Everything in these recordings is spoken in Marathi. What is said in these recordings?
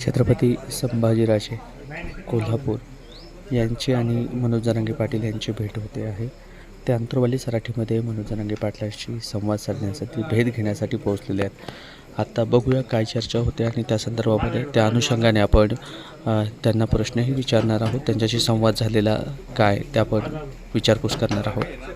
छत्रपती संभाजीराजे कोल्हापूर यांची आणि मनोज जरांगे पाटील यांची भेट होते आहे. ते अंतरवाली सराठीमध्ये मनोज जरांगे पाटलांशी संवाद साधण्यासाठी भेट घेण्यासाठी पोहोचलेले आहेत. आत्ता बघूया काय चर्चा होते आणि त्या संदर्भामध्ये त्या अनुषंगाने आपण त्यांना प्रश्नही विचारणार आहोत. त्यांच्याशी संवाद झालेला काय ते आपण विचारपूस करणार आहोत.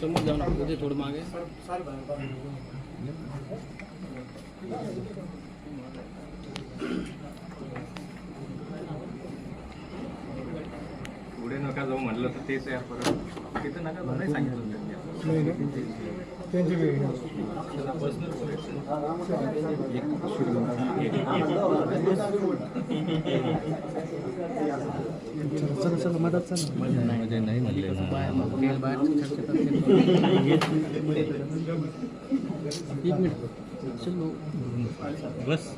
समोर जाऊन थोडं मागे। पुढे नका जाऊ म्हटलं तर तेच आहे परत तिथं नका जाऊ नाही सांगितलं त्यांनी. म्हणजे नाही म्हणले बाहेर बाहेर चर्चा एक मिनिट चल भाऊ. बस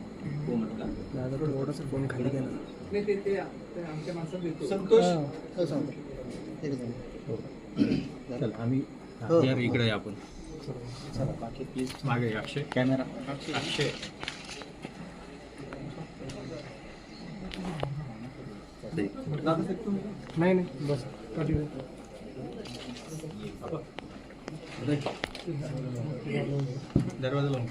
दादा थोडासा फोन खाली घ्या ना चल आम्ही या रे, इकडे या आपण. मागे या, अक्षय. कॅमेरा अक्षय. नाही नाही बस. कंटिन्यू दरवाजा लावून